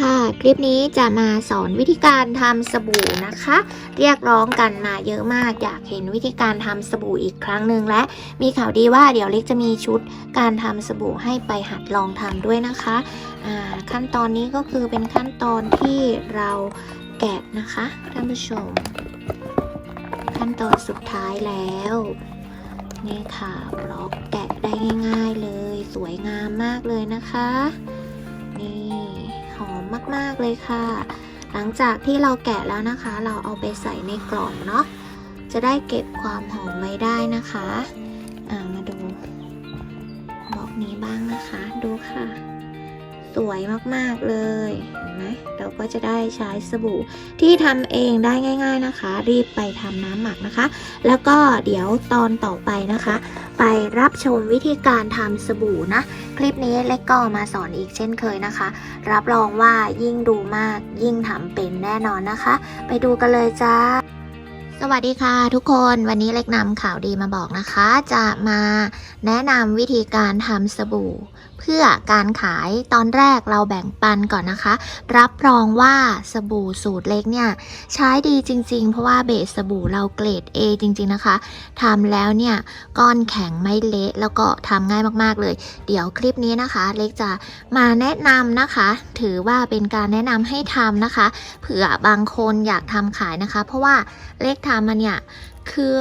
ค่ะ คลิปนี้จะมาสอนวิธีการทำสบู่นะคะ เรียกร้องกันมาเยอะมาก อยากเห็นวิธีการทำสบู่อีกครั้งหนึ่งและมีข่าวดีว่าเดี๋ยวเล็กจะมีชุดการทำสบู่ให้ไปหัดลองทำด้วยนะคะขั้นตอนนี้ก็คือเป็นขั้นตอนที่เราแกะนะคะท่านผู้ชม ขั้นตอนสุดท้ายแล้วนี่ค่ะบล็อกแกะได้ง่าย ๆเลย สวยงามมากเลยนะคะ นี่ อมมากๆเลยค่ะ หลังจากที่เราแกะแล้วนะคะ เราเอาไปใส่ในกล่องเนาะจะได้เก็บความหอมไว้ได้นะคะ อ่ามาดูบล็อกนี้บ้างนะคะ ดูค่ะ สวยมากๆเลยเห็นไหมเราก็จะได้ใช้สบู่ที่ทำเองได้ง่าย ๆนะคะ รีบไปทำน้ำหมักนะคะ แล้วก็เดี๋ยวตอนต่อไปนะคะ ไปรับชมวิธีการทำสบู่นะ คลิปนี้เล็กก็มาสอนอีกเช่นเคยนะคะ รับรองว่ายิ่งดูมากยิ่งทำเป็นแน่นอนนะคะ ไปดูกันเลยจ้าสวัสดีค่ะทุกคนวันนี้เล็กนำข่าวดีมาบอกนะคะ จะมาแนะนำวิธีการทำสบู่ เพื่อการขายตอนแรกเราแบ่งปันก่อนนะคะ รับรองว่าสบู่สูตรเล็กเนี่ย ใช้ดีจริง ๆ เพราะว่าเบสสบู่เราเกรด A จริง ๆ นะคะทำแล้วเนี่ยก้อนแข็งไม่เละแล้วก็ทำง่ายมากๆเลย เดี๋ยวคลิปนี้นะคะ เล็กจะมาแนะนำนะคะ ถือว่าเป็นการแนะนำให้ทำนะคะ เผื่อบางคนอยากทำขายนะคะ เพราะว่าเล็กทำมันเนี่ยคือ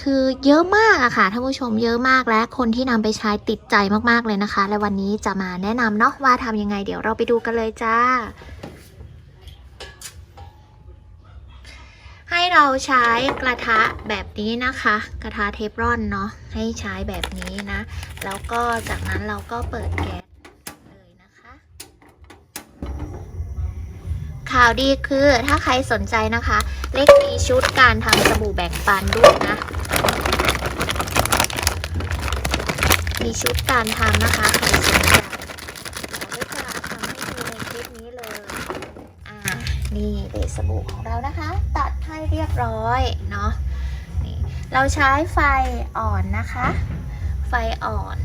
คือเยอะมากอะค่ะท่านผู้ชมเยอะมากและคนที่นำไปใช้ติดใจมากๆเลยนะคะ และวันนี้จะมาแนะนำเนาะว่าทำยังไง เดี๋ยวเราไปดูกันเลยจ้า ให้เราใช้กระทะแบบนี้นะคะ กระทะเทฟรอนเนาะให้ใช้แบบนี้นะ แล้วก็จากนั้นเราก็เปิดแก๊สเลยนะคะ ข่าวดีคือถ้าใครสนใจนะคะ เล็กมีชุดการทำสบู่แบ่งปันด้วยนะ มีชุดการทำนะคะใครสนใจเดี๋ยวเล็จะทำให้ดูในคลิปนี้เลย อ่า นี่เบสสบู่ของเรานะคะ ตัดให้เรียบร้อยเนาะ นี่ เราใช้ไฟอ่อนนะคะ ไฟอ่อน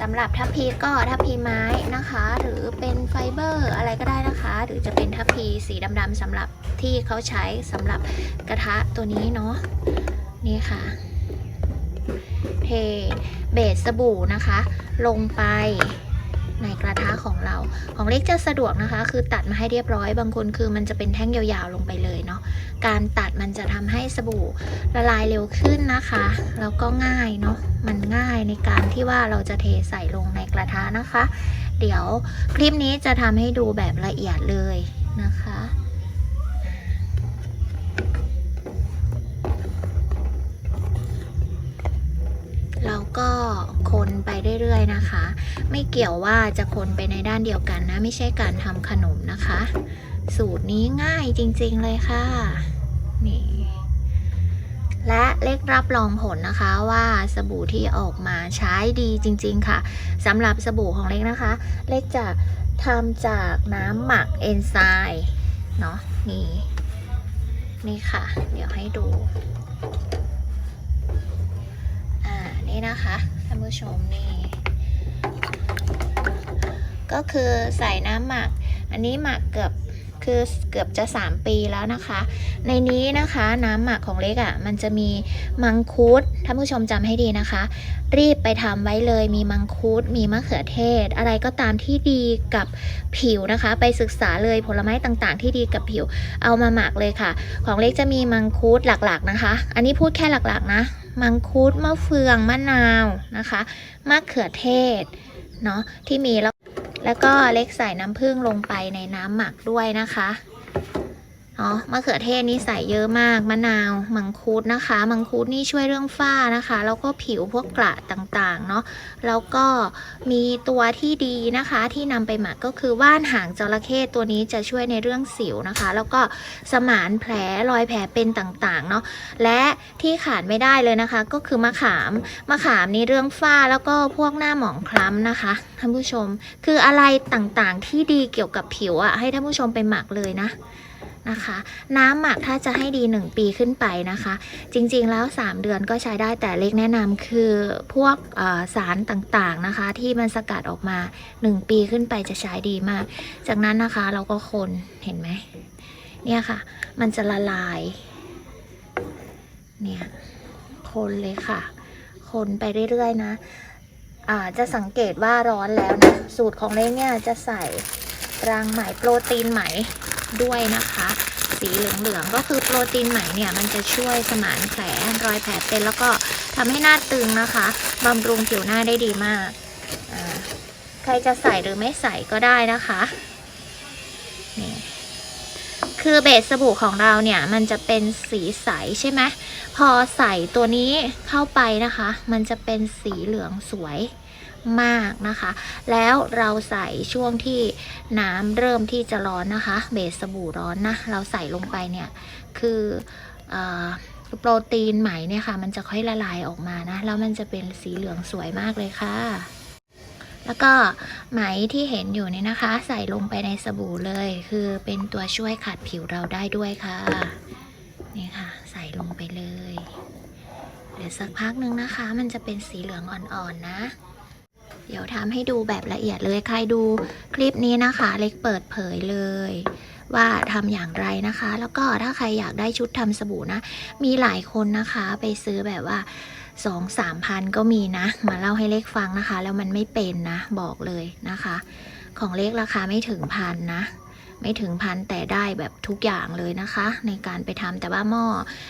สำหรับทัพพีก็ทัพพีไม้นะคะ หรือเป็นไฟเบอร์อะไรก็ได้นะคะ หรือจะเป็นทัพพีสีดำๆสำหรับที่เขาใช้สำหรับกระทะตัวนี้เนาะนี่ค่ะ เทเบสสบู่นะคะ ลงไปในกระทะของเรา ของเล็กจะสะดวกนะคะ คือตัดมาให้เรียบร้อย บางคนคือมันจะเป็นแท่งยาวๆลงไปเลยเนาะ การตัดมันจะทำให้สบู่ละลายเร็วขึ้นนะคะ แล้วก็ง่ายเนาะ มันง่ายในการที่ว่าเราจะเทใส่ลงในกระทะนะคะ เดี๋ยวคลิปนี้จะทำให้ดูแบบละเอียดเลยนะคะ ก็คนไปเรื่อยๆนะคะ ไม่เกี่ยวว่าจะคนไปในด้านเดียวกันนะ ไม่ใช่การทำขนมนะคะ สูตรนี้ง่ายจริงๆเลยค่ะนี่และเล็กรับรองผลนะคะว่าสบู่ที่ออกมาใช้ดีจริง ๆ ค่ะสำหรับสบู่ของเล็กนะคะ เล็กจะทำจากน้ำหมักเอนไซม์เนาะนี่นี่ค่ะ เดี๋ยวให้ดู นี่นะคะท่านผู้ชมนี่ ก็คือใส่น้ำหมัก อันนี้หมักเกือบคือเกือบจะ 3 ปีแล้วนะคะ ในนี้นะคะน้ำหมักของเล็กอะ่ะมันจะมีมังคุดท่านผู้ชมจำให้ดีนะคะ รีบไปทำไว้เลยมีมังคุดมีมะเขือเทศ อะไรก็ตามที่ดีกับผิวนะคะ ไปศึกษาเลยผลไม้ต่างๆ ที่ดีกับผิวเอามาหมักเลยค่ะ ของเล็กจะมีมังคุดหลักๆนะคะ อันนี้พูดแค่หลักๆนะ มังคุดมะเฟืองมะนาวนะคะมะเขือเทศเนาะที่มีแล้วแล้วก็เล็กใส่น้ำผึ้งลงไปในน้ำหมักด้วยนะคะ เนาะมะเขือเทศนี่ใส่เยอะมากมะนาวมังคุดนะคะ มังคุดนี่ช่วยเรื่องฝ้านะคะ แล้วก็ผิวพวกกระต่างๆเนาะแล้วก็มีตัวที่ดีนะคะที่นำไปหมักก็คือว่านหางจระเข้ตัวนี้จะช่วยในเรื่องสิวนะคะ แล้วก็สมานแผลรอยแผลเป็นต่างๆเนาะและที่ขาดไม่ได้เลยนะคะ ก็คือมะขามมะขามนี่เรื่องฝ้าแล้วก็พวกหน้าหมองคล้ำนะคะท่านผู้ชม คืออะไรต่างๆที่ดีเกี่ยวกับผิวอะให้ท่านผู้ชมไปหมักเลยนะ นะคะ น้ำหมักถ้าจะให้ดี 1 ปีขึ้นไปนะคะ จริงๆแล้ว 3 เดือนก็ใช้ได้แต่เล็กแนะนำคือพวกสารต่างๆนะคะ ที่มันสกัดออกมา 1 ปีขึ้นไปจะใช้ดีมาก จากนั้นนะคะเราก็คนเห็นไหมเนี่ยค่ะ มันจะละลาย เนี่ย คนเลยค่ะ คนไปเรื่อยๆนะจะสังเกตว่าร้อนแล้วนะ สูตรของเล็กเนี่ยจะใส่รังไหมโปรตีนไหม ด้วยนะคะ สีเหลืองๆก็คือโปรตีนไหมเนี่ยมันจะช่วยสมานแผลรอยแผลเป็นแล้วก็ทำให้หน้าตึงนะคะบำรุงผิวหน้าได้ดีมาก ใครจะใส่หรือไม่ใส่ก็ได้นะคะนี่คือเบสสบู่ของเราเนี่ยมันจะเป็นสีใสใช่ไหมพอใส่ตัวนี้เข้าไปนะคะ มันจะเป็นสีเหลืองสวย มากนะคะ แล้วเราใส่ช่วงที่น้ำเริ่มที่จะร้อนนะคะ เบสสบู่ร้อนนะ เราใส่ลงไปเนี่ย คืออโปรตีนไหมเนี่ยค่ะ มันจะค่อยละลายออกมานะ แล้วมันจะเป็นสีเหลืองสวยมากเลยค่ะ แล้วก็ไหมที่เห็นอยู่เนี่ยนะคะ ใส่ลงไปในสบู่เลย คือเป็นตัวช่วยขัดผิวเราได้ด้วยค่ะ นี่ค่ะ ใส่ลงไปเลย เดี๋ยวสักพักนึงนะคะ มันจะเป็นสีเหลืองอ่อนๆนะ เดี๋ยวทำให้ดูแบบละเอียดเลย ใครดูคลิปนี้นะคะ เล็กเปิดเผยเลย ว่าทำอย่างไรนะคะ แล้วก็ถ้าใครอยากได้ชุดทำสบู่นะ มีหลายคนนะคะไปซื้อแบบว่าสองสามพันก็มีนะ มาเล่าให้เล็กฟังนะคะ แล้วมันไม่เป็นนะ บอกเลยนะคะ ของเล็กราคาไม่ถึงพันนะ ไม่ถึงพันแต่ได้แบบทุกอย่างเลยนะคะ ในการไปทำแต่ว่าหม้อ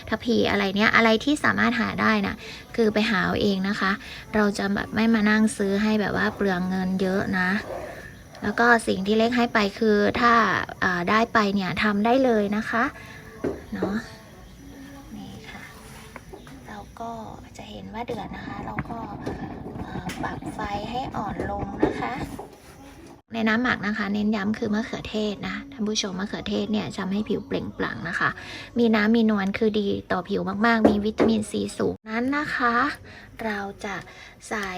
ทัพพีอะไรเนี้ยอะไรที่สามารถหาได้นะคือไปหาเอาเองนะคะ เราจะแบบไม่มานั่งซื้อให้แบบว่าเปลืองเงินเยอะนะแล้วก็สิ่งที่เล็กให้ไปคือถ้าาได้ไปเนี่ยทำได้เลยนะคะเนาะนี่ค่ะเราก็จะเห็นว่าเดือดนะคะ เราก็ปรับไฟให้อ่อนลงนะคะ ในน้ำหมักนะคะ เน้นย้ำคือมะเขือเทศนะท่านผู้ชมมะเขือเทศเนี่ยทำให้ผิวเปล่งปลั่งนะคะ มีน้ำมีนวลคือดีต่อผิวมากๆ มีวิตามินซีสูงนั้นนะคะ เราจะใส่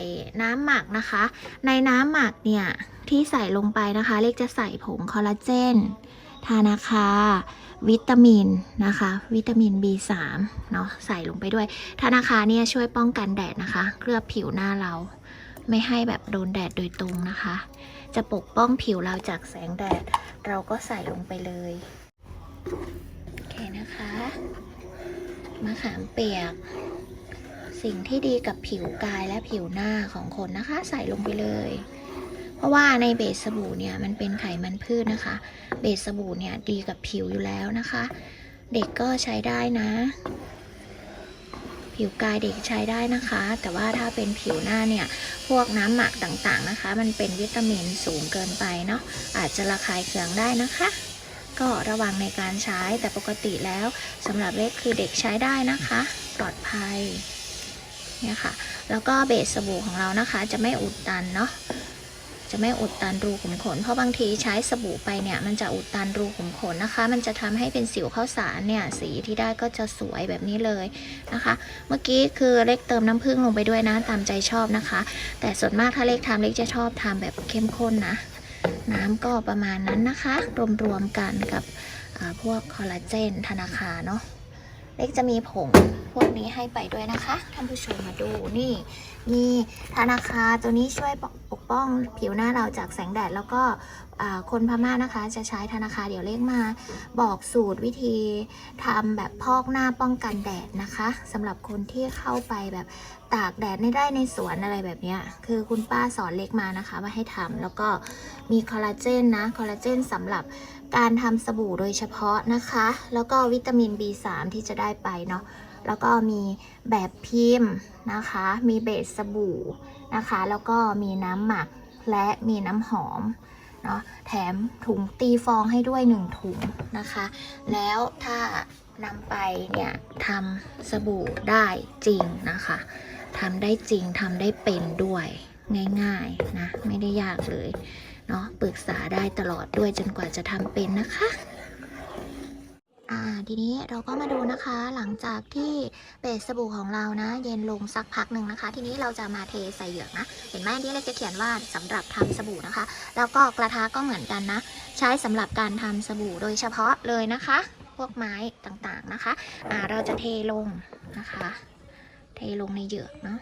น้ำหมักนะคะ ในน้ำหมักเนี่ยที่ใส่ลงไปนะคะ เล็กจะใส่ผงคอลลาเจนทานาคาวิตามินนะคะ วิตามิน B3 เนาะใส่ลงไปด้วยทานาคาเนี่ยช่วยป้องกันแดดนะคะ เคลือบผิวหน้าเรา ไม่ให้แบบโดนแดดโดยตรงนะคะ จะปกป้องผิวเราจากแสงแดด เราก็ใส่ลงไปเลยโอเคนะคะมะขามเปียก สิ่งที่ดีกับผิวกายและผิวหน้าของคนนะคะ ใส่ลงไปเลย เพราะว่าในเบสสบู่เนี่ยมันเป็นไขมันพืชนะคะ เบสสบู่เนี่ยดีกับผิวอยู่แล้วนะคะ เด็กก็ใช้ได้นะ ผิวกายเด็กใช้ได้นะคะ แต่ว่าถ้าเป็นผิวหน้าเนี่ย พวกน้ำหมักต่างๆนะคะ มันเป็นวิตามินสูงเกินไปเนาะอาจจะระคายเคืองได้นะคะ ก็ระวังในการใช้แต่ปกติแล้วสำหรับเล็กคือเด็กใช้ได้นะคะ ปลอดภัยเนี่ยค่ะ แล้วก็เบสสบู่ของเรานะคะ จะไม่อุดตันเนาะ จะไม่อุดตันรูขุมขน เพราะบางทีใช้สบู่ไปเนี่ย มันจะอุดตันรูขุมขนนะคะ มันจะทำให้เป็นสิวข้าวสารเนี่ยสีที่ได้ก็จะสวยแบบนี้เลยนะคะ เมื่อกี้คือเล็กเติมน้ำผึ้งลงไปด้วยนะตามใจชอบนะคะ แต่ส่วนมากถ้าเล็กทำเล็กจะชอบทำแบบเข้มข้นนะ น้ำก็ประมาณนั้นนะคะ รวมๆกันกับพวกคอลลาเจนธนาคารเนาะเล็กจะมีผงพวกนี้ให้ไปด้วยนะคะท่านผู้ชมมาดูนี่ มีธนาคาตัวนี้ช่วยปกป้องผิวหน้าเราจากแสงแดด แล้วก็คนพม่านะคะจะใช้ธนาคาเดี๋ยวเล็กมา บอกสูตรวิธีทำแบบพอกหน้าป้องกันแดดนะคะสำหรับคนที่เข้าไปแบบตากแดดในไร่ในสวนอะไรแบบนี้คือคุณป้าสอนเล็กมานะคะว่าให้ทำแล้วก็มีคอลลาเจนนะคอลลาเจนสำหรับการทำสบู่โดยเฉพาะนะคะ แล้วก็วิตามิน B3 ที่จะได้ไปเนาะ แล้วก็มีแบบพิมพ์นะคะ มีเบสสบู่นะคะ แล้วก็มีน้ำหมักและมีน้ำหอมเนาะแถมถุงตีฟองให้ด้วยหนึ่งถุงนะคะ แล้วถ้านำไปเนี่ยทำสบู่ได้จริงนะคะทำได้จริงทำได้เป็นด้วยง่ายๆนะ ไม่ได้ยากเลยเนาะปรึกษาได้ตลอดด้วยจนกว่าจะทำเป็นนะคะ อ่าทีนี้เราก็มาดูนะคะหลังจากที่เบสสบู่ของเรานะ เย็นลงสักพักหนึ่งนะคะ ทีนี้เราจะมาเทใส่เหยือกนะ เห็นไหมที่เล็กจะเขียนว่าสำหรับทำสบู่นะคะ แล้วก็กระทะก็เหมือนกันนะ ใช้สำหรับการทำสบู่โดยเฉพาะเลยนะคะ พวกไม้ต่างๆนะคะอ่าเราจะเทลงนะคะ เทลงในเหยือกเนาะ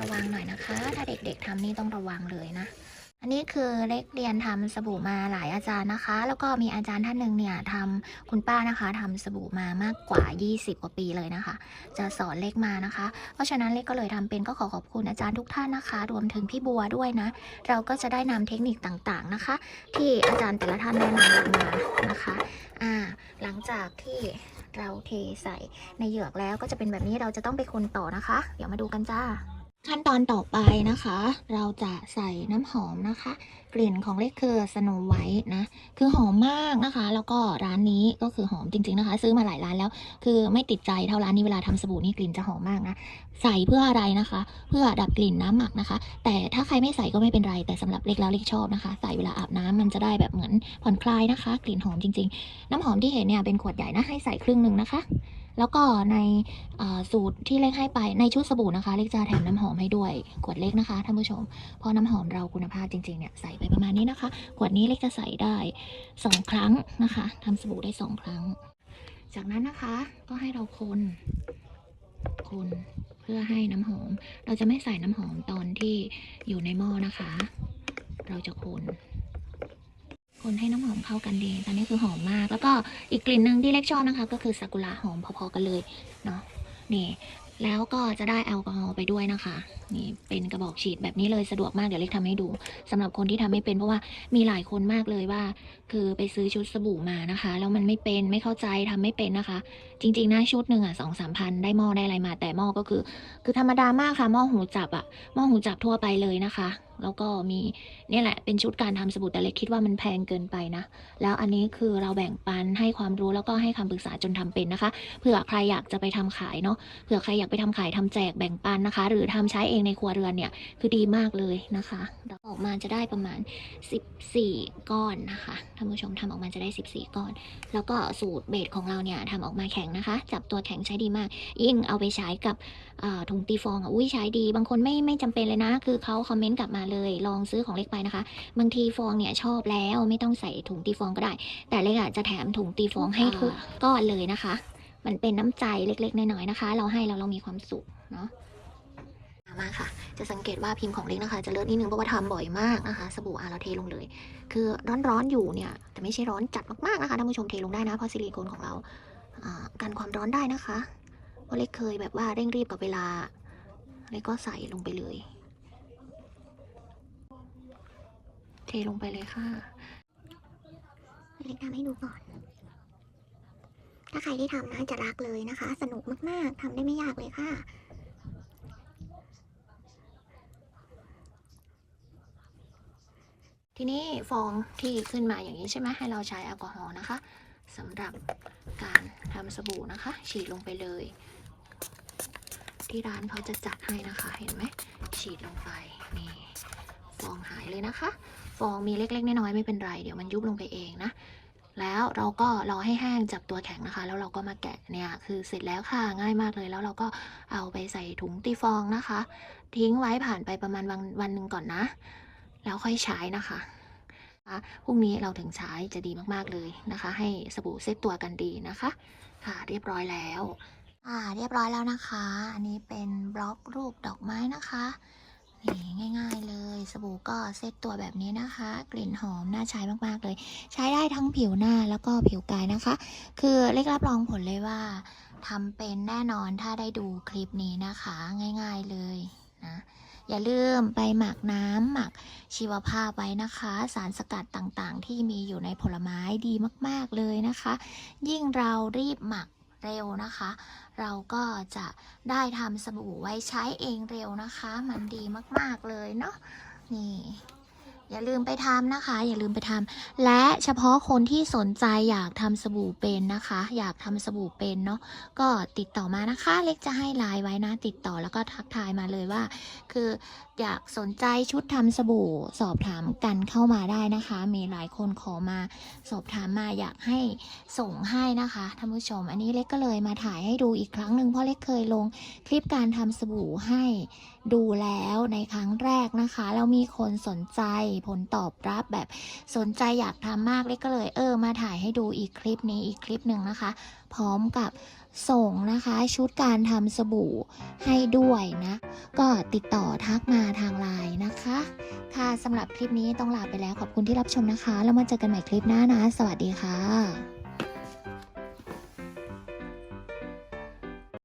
ระวังหน่อยนะคะ ถ้าเด็กๆทำนี่ต้องระวังเลยนะ อันนี้คือเล็กเรียนทำสบู่มาหลายอาจารย์นะคะ แล้วก็มีอาจารย์ท่านหนึ่งเนี่ยทำคุณป้านะคะทำสบู่มามากกว่า 20 กว่าปีเลยนะคะ จะสอนเล็กมานะคะ เพราะฉะนั้นเล็กก็เลยทำเป็นก็ขอขอบคุณอาจารย์ทุกท่านนะคะ รวมถึงพี่บัวด้วยนะ เราก็จะได้นำเทคนิคต่างๆนะคะ ที่อาจารย์แต่ละท่านแนะนำมานะคะอ่าหลังจากที่เราเทใส่ในเหยือกแล้วก็จะเป็นแบบนี้เราจะต้องไปคนต่อนะคะ เดี๋ยวมาดูกันจ้า ขั้นตอนต่อไปนะคะ เราจะใส่น้ำหอมนะคะ กลิ่นของเลคเคอร์สโนไวท์นะ คือหอมมากนะคะ แล้วก็ร้านนี้ก็คือหอมจริง ๆนะคะ ซื้อมาหลายร้านแล้ว คือไม่ติดใจเท่าร้านนี้เวลาทำสบู่นี่กลิ่นจะหอมมากนะ ใส่เพื่ออะไรนะคะ เพื่อดับกลิ่นน้ำหมักนะคะ แต่ถ้าใครไม่ใส่ก็ไม่เป็นไร แต่สำหรับเล็กแล้วเล็กชอบนะคะ ใส่เวลาอาบน้ำมันจะได้แบบเหมือนผ่อนคลายนะคะ กลิ่นหอมจริง ๆ น้ำหอมที่เห็นเนี่ยเป็นขวดใหญ่นะให้ใส่ครึ่งหนึ่งนะคะ แล้วก็ในสูตรที่เล็กให้ไปในชุดสบู่นะคะ เล็กจะแถมน้ำหอมให้ด้วยขวดเล็กนะคะท่านผู้ชม เพราะน้ำหอมเราคุณภาพจริงๆเนี่ยใส่ไปประมาณนี้นะคะ ขวดนี้เล็กจะใส่ได้สองครั้งนะคะทำสบู่ได้สองครั้ง จากนั้นนะคะก็ให้เราคนคนเพื่อให้น้ำหอม เราจะไม่ใส่น้ำหอมตอนที่อยู่ในหม้อนะคะ เราจะคน คนให้น้ำหอมเข้ากันดีตอนนี้คือหอมมาก แล้วก็อีกกลิ่นหนึ่งที่เล็กชอบนะคะ ก็คือซากุระหอมพอๆกันเลยเนาะนี่แล้วก็จะได้แอลกอฮอล์ไปด้วยนะคะ นี่เป็นกระบอกฉีดแบบนี้เลยสะดวกมากเดี๋ยวเล็กทำให้ดูสำหรับคนที่ทำไม่เป็นเพราะว่ามีหลายคนมากเลยว่า คือไปซื้อชุดสบู่มานะคะแล้วมันไม่เป็นไม่เข้าใจทำไม่เป็นนะคะ จริงๆนะชุดหนึ่งอะสองสามพันได้หม้อได้อะไรมาแต่หม้อก็คือ คือธรรมดามากค่ะหม้อหูจับอะหม้อหูจับทั่วไปเลยนะคะ แล้วก็มีนี่แหละเป็นชุดการทำสบู่แต่เล็กคิดว่ามันแพงเกินไปนะ แล้วอันนี้คือเราแบ่งปันให้ความรู้แล้วก็ให้คำปรึกษาจนทำเป็นนะคะเผื่อใครอยากจะไปทำขายเนาะเผื่อใครอยากไปทำขายทำแจกแบ่งปันนะคะ หรือทำใช้เองในครัวเรือนเนี่ยคือดีมากเลยนะคะแล้วออกมาจะได้ประมาณ 14 ก้อนนะคะท่านผู้ชมทำออกมาจะได้ 14 ก้อน แล้วก็สูตรเบสของเราเนี่ยทำออกมาแข็งนะคะ จับตัวแข็งใช้ดีมาก ยิ่งเอาไปใช้กับถุงตีฟองอะอุ้ยใช้ดี บางคนไม่ไม่จำเป็นเลยนะ คือเขาคอมเมนต์กลับมาเลย ลองซื้อของเล็กไปนะคะ บางทีฟองเนี่ยชอบแล้วไม่ต้องใส่ถุงตีฟองก็ได้ แต่เล็กอะจะแถมถุงตีฟองให้ทุกก้อนเลยนะคะ มันเป็นน้ำใจเล็กๆน้อยๆนะคะ เราให้แล้วเรามีความสุขเนาะมาค่ะ จะสังเกตว่าพิมพ์ของเล็กนะคะ จะเลอะนิดนึงเพราะว่าทำบ่อยมากนะคะ สบู่อาเราเทลงเลย คือร้อนๆอยู่เนี่ย แต่ไม่ใช่ร้อนจัดมากๆนะคะท่านผู้ชมเทลงได้นะ เพราะซิลิโคนของเราอ่ากันความร้อนได้นะคะ เพราะเล็กเคยแบบว่าเร่งรีบกับเวลา เล็กก็ใส่ลงไปเลย เทลงไปเลยค่ะเล็กทำให้ดูก่อน ถ้าใครที่ทำนะจะรักเลยนะคะ สนุกมากๆทำได้ไม่ยากเลยค่ะทีนี้ฟองที่ขึ้นมาอย่างนี้ใช่ไหมให้เราใช้แอลกอฮอล์นะคะสำหรับการทำสบู่นะคะ ฉีดลงไปเลย ที่ร้านเขาจะจัดให้นะคะเห็นไหมฉีดลงไปนี่ฟองหายเลยนะคะ ฟองมีเล็กๆน้อยๆไม่เป็นไร เดี๋ยวมันยุบลงไปเองนะ แล้วเราก็รอให้แห้งจับตัวแข็งนะคะ แล้วเราก็มาแกะเนี่ยคือเสร็จแล้วค่ะง่ายมากเลย แล้วเราก็เอาไปใส่ถุงตีฟองนะคะ ทิ้งไว้ผ่านไปประมาณวันวันหนึ่งก่อนนะ แล้วค่อยใช้นะคะอะพรุ่งนี้เราถึงใช้จะดีมากๆเลยนะคะ ให้สบู่เซตตัวกันดีนะคะ ค่ะเรียบร้อยแล้วอ่าเรียบร้อยแล้วนะคะ อันนี้เป็นบล็อกรูปดอกไม้นะคะ นี่ง่ายๆเลยสบู่ก็เซตตัวแบบนี้นะคะ กลิ่นหอมน่าใช้มากๆเลย ใช้ได้ทั้งผิวหน้าแล้วก็ผิวกายนะคะ คือเล็กรับรองผลเลยว่าทำเป็นแน่นอนถ้าได้ดูคลิปนี้นะคะ ง่ายๆเลยนะอย่าลืมไปหมักน้ำหมักชีวภาพไว้นะคะ สารสกัดต่างๆ ที่มีอยู่ในผลไม้ดีมากๆเลยนะคะ ยิ่งเรารีบหมัก เร็วนะคะ เราก็จะได้ทำสบู่ไว้ใช้เองเร็วนะคะ มันดีมากๆเลยเนาะนี่อย่าลืมไปทำนะคะ อย่าลืมไปทำและเฉพาะคนที่สนใจอยากทำสบู่เป็นนะคะ อยากทำสบู่เป็นเนาะก็ติดต่อมานะคะ เล็กจะให้ไลน์ไว้นะ ติดต่อแล้วก็ทักทายมาเลยว่า คืออยากสนใจชุดทำสบู่สอบถามกันเข้ามาได้นะคะ มีหลายคนขอมาสอบถามมาอยากให้ส่งให้นะคะท่านผู้ชม อันนี้เล็กก็เลยมาถ่ายให้ดูอีกครั้งหนึ่งเพราะเล็กเคยลงคลิปการทำสบู่ให้ดูแล้วในครั้งแรกนะคะแล้วมีคนสนใจผลตอบรับแบบสนใจอยากทำมากเล็กก็เลยเออมาถ่ายให้ดูอีกคลิปนี้อีกคลิปหนึ่งนะคะ พร้อมกับ ส่งนะคะชุดการทำสบู่ให้ด้วยนะ ก็ติดต่อทักมาทางไลน์นะคะ ค่ะสำหรับคลิปนี้ต้องลาไปแล้วขอบคุณที่รับชมนะคะ แล้วมาเจอกันใหม่คลิปหน้านะ สวัสดีค่ะ